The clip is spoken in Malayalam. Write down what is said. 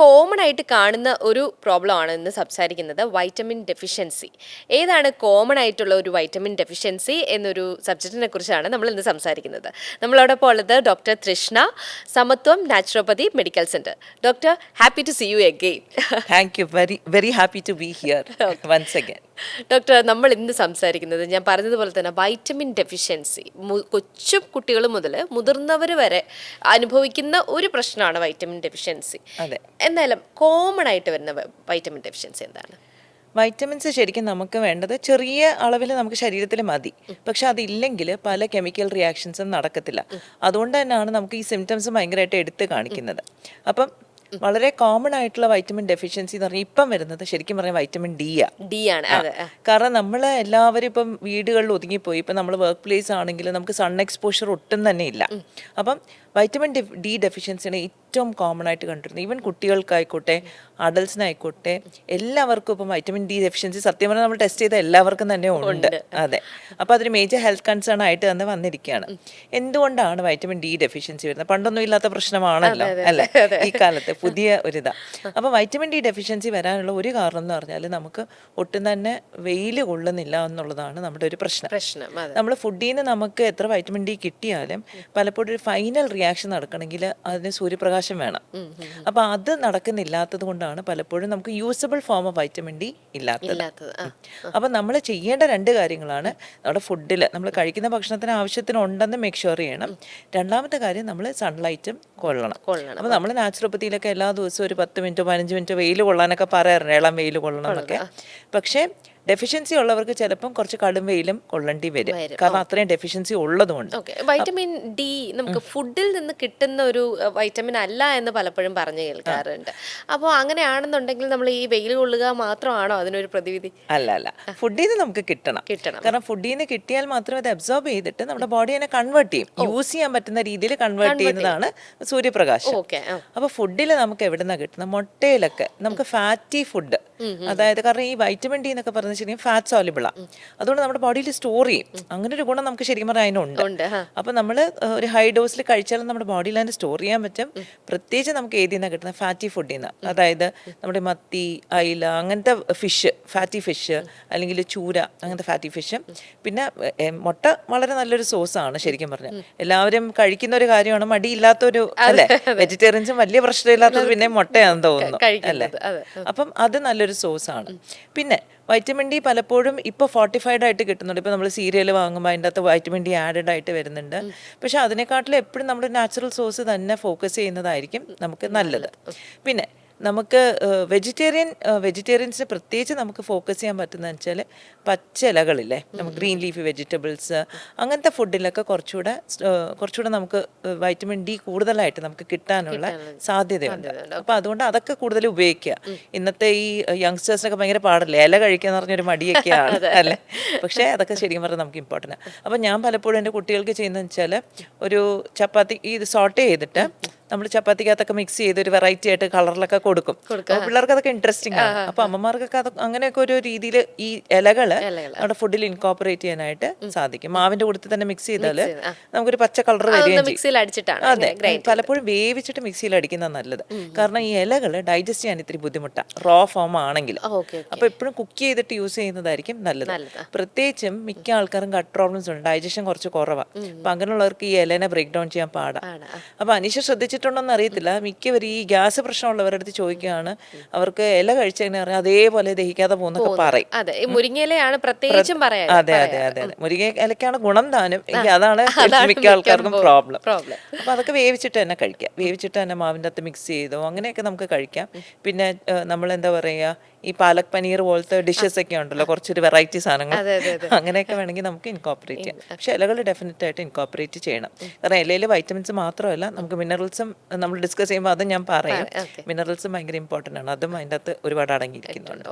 കോമൺ ആയിട്ട് കാണുന്ന ഒരു പ്രോബ്ലം ആണ് ഇന്ന് സംസാരിക്കുന്നത് വൈറ്റമിൻ ഡെഫിഷ്യൻസി ഏതാണ് കോമൺ ആയിട്ടുള്ള ഒരു വൈറ്റമിൻ ഡെഫിഷ്യൻസി എന്നൊരു സബ്ജക്റ്റിനെ കുറിച്ചാണ് നമ്മൾ ഇന്ന് സംസാരിക്കുന്നത്. നമ്മളോടൊപ്പം ഉള്ളത് doctor Trishna Samathvam naturopathy medical centre doctor happy to see you again thank you very very happy to be here once again. Doctor നമ്മൾ ഇന്ന് സംസാരിക്കുന്നത് ഞാൻ പറഞ്ഞതുപോലെ തന്നെ വൈറ്റമിൻ ഡെഫിഷ്യൻസി കൊച്ചു കുട്ടികൾ മുതൽ മുതിർന്നവർ വരെ അനുഭവിക്കുന്ന ഒരു പ്രശ്നമാണ് വൈറ്റമിൻ ഡെഫിഷ്യൻസി അതെ. എന്നാലും കോമൺ ആയിട്ട് വരുന്ന വൈറ്റമിൻ ഡെഫിഷ്യൻസി എന്താണ്? വൈറ്റമിൻസ് ശരിക്കും നമുക്ക് വേണ്ടത് ചെറിയ അളവിൽ നമുക്ക് ശരീരത്തിൽ മതി. പക്ഷെ അതില്ലെങ്കിൽ പല കെമിക്കൽ റിയാക്ഷൻസും നടക്കത്തില്ല. അതുകൊണ്ട് തന്നെയാണ് നമുക്ക് ഈ സിംറ്റംസ് ഭയങ്കരമായിട്ട് എടുത്ത് കാണിക്കുന്നത്. അപ്പം വളരെ കോമൺ ആയിട്ടുള്ള വൈറ്റമിൻ ഡെഫിഷ്യൻസി എന്ന് പറഞ്ഞാൽ ഇപ്പം വരുന്നത് ശരിക്കും പറഞ്ഞാൽ വൈറ്റമിൻ ഡി ആ. ഡി ആണ് കാരണം നമ്മൾ എല്ലാവരും ഇപ്പം വീടുകളിൽ ഒതുങ്ങിപ്പോയി ഇപ്പം നമ്മൾ വർക്ക് പ്ലേസ് ആണെങ്കിൽ നമുക്ക് സൺ എക്സ്പോഷർ ഒട്ടും തന്നെ ഇല്ല. അപ്പം വൈറ്റമിൻ ഡി ഡെഫിഷ്യൻസിയാണ് ഏറ്റവും കോമൺ ആയിട്ട് കണ്ടിരുന്നത് ഈവൻ കുട്ടികൾക്കായിക്കോട്ടെ അഡൽസിനായിക്കോട്ടെ എല്ലാവർക്കും ഇപ്പം വൈറ്റമിൻ ഡി ഡെഫിഷ്യൻസി സത്യം പറഞ്ഞാൽ നമ്മൾ ടെസ്റ്റ് ചെയ്ത എല്ലാവർക്കും തന്നെ ഉണ്ട്. അതെ. അപ്പോൾ അതൊരു മേജർ ഹെൽത്ത് കൺസേൺ ആയിട്ട് തന്നെ വന്നിരിക്കുകയാണ് എന്തുകൊണ്ടാണ് വൈറ്റമിൻ ഡി ഡെഫിഷ്യൻസി വരുന്നത്? പണ്ടൊന്നും ഇല്ലാത്ത പ്രശ്നമാണല്ലോ അല്ലേ? ഈ കാലത്ത്. പുതിയ ഒരിതാ. അപ്പോൾ വൈറ്റമിൻ ഡി ഡെഫിഷ്യൻസി വരാനുള്ള ഒരു കാരണം എന്ന് പറഞ്ഞാൽ നമുക്ക് ഒട്ടും തന്നെ വെയിൽ കൊള്ളുന്നില്ല എന്നുള്ളതാണ് നമ്മുടെ ഒരു പ്രശ്നം. പ്രശ്നം നമ്മൾ ഫുഡിൽ നിന്ന് നമുക്ക് എത്ര വൈറ്റമിൻ ഡി കിട്ടിയാലും പലപ്പോഴും ഒരു ഫൈനൽ റിയാക്ഷൻ നടക്കണമെങ്കിൽ അതിന് സൂര്യപ്രകാശം വേണം. അപ്പോൾ അത് നടക്കുന്നില്ലാത്തത് കൊണ്ടാണ് പലപ്പോഴും നമുക്ക് usable form of vitamin D ഇല്ലാത്തത്. അപ്പം നമ്മൾ ചെയ്യേണ്ട രണ്ട് കാര്യങ്ങളാണ് നമ്മുടെ ഫുഡിൽ നമ്മൾ കഴിക്കുന്ന ഭക്ഷണത്തിന് ആവശ്യത്തിന് ഉണ്ടെന്ന് മേക്ക് ഷുവർ ചെയ്യണം. രണ്ടാമത്തെ കാര്യം നമ്മൾ സൺലൈറ്റും കൊള്ളണം. അപ്പോൾ നമ്മൾ എല്ലാ ദിവസവും ഒരു പത്ത് മിനിറ്റ് പതിനഞ്ച് മിനിറ്റ് വെയിൽ കൊള്ളാനൊക്കെ പറയാറുണ്ട് ഇളം വെയിൽ കൊള്ളണം എന്നൊക്കെ. പക്ഷേ ഡെഫിഷ്യൻസി ഉള്ളവർക്ക് ചിലപ്പം കുറച്ച് കടും വെയിലും കൊള്ളേണ്ടി വരും. കാരണം അത്രയും ഡെഫിഷ്യൻസി ഉള്ളതുകൊണ്ട്. വൈറ്റമിൻ ഡി നമുക്ക് ഫുഡിൽ നിന്ന് കിട്ടുന്ന ഒരു വൈറ്റമിൻ അല്ല എന്ന് പലപ്പോഴും പറഞ്ഞു കേൾക്കാറുണ്ട്. അപ്പോൾ അങ്ങനെയാണെന്നുണ്ടെങ്കിൽ നമ്മൾ ഈ വെയിൽ കൊള്ളുക മാത്രമാണോ അതിനൊരു പ്രതിവിധി? അല്ല അല്ല. ഫുഡിൽ നിന്ന് നമുക്ക് കിട്ടണം. കിട്ടണം. കാരണം ഫുഡിൽ നിന്ന് കിട്ടിയാൽ മാത്രമേ അത് അബ്സോർബ് ചെയ്തിട്ട് നമ്മുടെ ബോഡി അതിനെ കൺവേർട്ട് ചെയ്യും. യൂസ് ചെയ്യാൻ പറ്റുന്ന രീതിയിൽ കൺവേർട്ട് ചെയ്യുന്നതാണ് സൂര്യപ്രകാശം. ഓക്കെ ആ. അപ്പൊ ഫുഡിൽ നമുക്ക് എവിടെ നിന്നാണ് കിട്ടുന്നത്? മുട്ടയിലൊക്കെ. നമുക്ക് ഫാറ്റി ഫുഡ് അതായത് കാരണം ഈ വൈറ്റമിൻ ഡി എന്നൊക്കെ പറഞ്ഞ ശരിക്കും ഫാറ്റ് സോലിബിളാണ് അതുകൊണ്ട് നമ്മുടെ ബോഡിയിൽ സ്റ്റോർ ചെയ്യും. അങ്ങനെ ഒരു ഗുണം നമുക്ക് ശരിക്കും പറഞ്ഞാൽ അതിനുണ്ട് ഉണ്ട് ആ അപ്പൊ നമ്മൾ ഒരു ഹൈ ഡോസിൽ കഴിച്ചാലും നമ്മുടെ ബോഡിയിൽ അതിന് സ്റ്റോർ ചെയ്യാൻ പറ്റും. പ്രത്യേകിച്ച് നമുക്ക് ഏതിൽ നിന്നാണ് കിട്ടുന്ന? ഫാറ്റി ഫുഡിൽ നിന്ന്. അതായത് നമ്മുടെ മത്തി അയില അങ്ങനത്തെ ഫിഷ് ഫാറ്റി ഫിഷ് അല്ലെങ്കിൽ ചൂര അങ്ങനത്തെ ഫാറ്റി ഫിഷ് പിന്നെ മുട്ട വളരെ നല്ലൊരു സോസാണ് ശരിക്കും പറഞ്ഞാൽ എല്ലാവരും കഴിക്കുന്ന ഒരു കാര്യമാണ് മടിയില്ലാത്തൊരു അല്ലേ? വെജിറ്റേറിയൻസും വലിയ പ്രശ്നമില്ലാത്തത് പിന്നെ മുട്ടയാണെന്ന് തോന്നുന്നു അല്ലേ? അപ്പം അത് നല്ലൊരു സോസാണ് പിന്നെ വൈറ്റമിൻ ഡി പലപ്പോഴും ഇപ്പോൾ ഫോർട്ടിഫൈഡ് ആയിട്ട് കിട്ടുന്നുണ്ട്. ഇപ്പോൾ നമ്മൾ സീരിയൽ വാങ്ങുമ്പോൾ അതിന്റെ അകത്ത് വൈറ്റമിൻ ഡി ആഡഡ് ആയിട്ട് വരുന്നുണ്ട്. പക്ഷെ അതിനെക്കാട്ടിലും എപ്പോഴും നമ്മൾ നാച്ചുറൽ സോഴ്സ് തന്നെ ഫോക്കസ് ചെയ്യുന്നതായിരിക്കും നമുക്ക് നല്ലത്. പിന്നെ നമുക്ക് വെജിറ്റേറിയൻ വെജിറ്റേറിയൻസിന് പ്രത്യേകിച്ച് നമുക്ക് ഫോക്കസ് ചെയ്യാൻ പറ്റുന്നത് വെച്ചാൽ പച്ച ഇലകളില്ലേ? നമുക്ക് ഗ്രീൻ ലീഫ് വെജിറ്റബിൾസ് അങ്ങനത്തെ ഫുഡിലൊക്കെ കുറച്ചുകൂടെ കുറച്ചുകൂടെ നമുക്ക് വൈറ്റമിൻ ഡി കൂടുതലായിട്ട് നമുക്ക് കിട്ടാനുള്ള സാധ്യതയുണ്ട്. അപ്പോൾ അതുകൊണ്ട് അതൊക്കെ കൂടുതൽ ഉപയോഗിക്കുക. ഇന്നത്തെ ഈ യങ്സ്റ്റേഴ്സിനൊക്കെ ഭയങ്കര പാടല്ലേ? ഇല കഴിക്കുക എന്ന് പറഞ്ഞൊരു മടിയൊക്കെയാണ് അല്ലേ? പക്ഷേ അതൊക്കെ ശരിക്കും പറഞ്ഞാൽ നമുക്ക് ഇമ്പോർട്ടന്റ് അപ്പോൾ ഞാൻ പലപ്പോഴും എന്റെ കുട്ടികൾക്ക് ചെയ്യുന്നതെന്ന് വെച്ചാൽ ഒരു ചപ്പാത്തി ഇത് സോട്ട് ചെയ്തിട്ട് നമ്മൾ ചപ്പാത്തിക്കകത്തൊക്കെ മിക്സ് ചെയ്ത് ഒരു വെറൈറ്റി ആയിട്ട് കളറിലൊക്കെ കൊടുക്കും. പിള്ളേർക്ക് അതൊക്കെ ഇൻട്രസ്റ്റിംഗ് ആണ്. അപ്പൊ അമ്മമാർക്കൊക്കെ അത് അങ്ങനെയൊക്കെ ഒരു രീതിയിൽ ഈ ഇലകൾ നമ്മുടെ ഫുഡിൽ ഇൻകോപ്പറേറ്റ് ചെയ്യാനായിട്ട് സാധിക്കും. മാവിന്റെ കൂട്ടത്തിൽ തന്നെ മിക്സ് ചെയ്താൽ നമുക്കൊരു പച്ച കളർ വരികയും അതെ. പലപ്പോഴും വേവിച്ചിട്ട് മിക്സിയിൽ അടിക്കുന്ന നല്ലത്. കാരണം ഈ ഇലകൾ ഡൈജസ്റ്റ് ചെയ്യാൻ ഇത്തിരി ബുദ്ധിമുട്ടാണ് റോ ഫോം ആണെങ്കിൽ അപ്പൊ എപ്പോഴും കുക്ക് ചെയ്തിട്ട് യൂസ് ചെയ്യുന്നതായിരിക്കും നല്ലത്. പ്രത്യേകിച്ചും മിക്ക ആൾക്കാരും കട്ട് പ്രോബ്ലംസ് ഉണ്ട്. ഡൈജഷൻ കുറച്ച് കുറവാണ് അപ്പൊ അങ്ങനെയുള്ളവർക്ക് ഈ ഇലനെ ബ്രേക്ക് ഡൗൺ ചെയ്യാൻ പാടാണ് അപ്പൊ അനീഷ ശ്രദ്ധിച്ചിട്ടുണ്ടോന്ന് അറിയത്തില്ല. മിക്കവരും ഈ ഗ്യാസ് പ്രശ്നമുള്ളവരുടെ അടുത്ത് ചോദിക്കുകയാണ്. അവർക്ക് ഇല കഴിച്ചതിനെ അറിയാം. അതേപോലെ ദഹിക്കാതെ പോകുന്നൊക്കെ പറയും. അതെ. ഈ മുരിങ്ങയിലയാണ് പ്രത്യേകിച്ചും പറയാം അതെ അതെ അതെ മുരിങ്ങ ഇലക്കാണ് ഗുണം താനും. അതാണ് മിക്ക ആൾക്കാർക്കും പ്രോബ്ലം അപ്പൊ അതൊക്കെ വേവിച്ചിട്ട് തന്നെ കഴിക്കാം. വേവിച്ചിട്ട് തന്നെ മാവിന്റെ അകത്ത് മിക്സ് ചെയ്തോ. അങ്ങനെയൊക്കെ നമുക്ക് കഴിക്കാം. പിന്നെ നമ്മൾ എന്താ പറയാ? ഈ പാലക് പനീർ പോലത്തെ ഡിഷസ് ഒക്കെ ഉണ്ടല്ലോ. കുറച്ചൊരു വെറൈറ്റി സാധനങ്ങൾ. അങ്ങനെയൊക്കെ വേണമെങ്കിൽ നമുക്ക് ഇൻകോപ്പറേറ്റ് ചെയ്യാം. പക്ഷെ ഇലകൾ ഡെഫിനറ്റ് ആയിട്ട് ഇൻകോപ്പറേറ്റ് ചെയ്യണം. കാരണം ഇലയിൽ വൈറ്റമിൻസ് മാത്രമല്ല നമുക്ക് മിനറൽസും നമ്മൾ ഡിസ്കസ് ചെയ്യുമ്പോൾ അത് ഞാൻ പറയാം. മിനറൽസ് ഭയങ്കര ഇമ്പോർട്ടന്റ് ആണ്. അതും അതിന്റെ അകത്ത് ഒരുപാട് അടങ്ങിയിരിക്കുന്നുണ്ട്.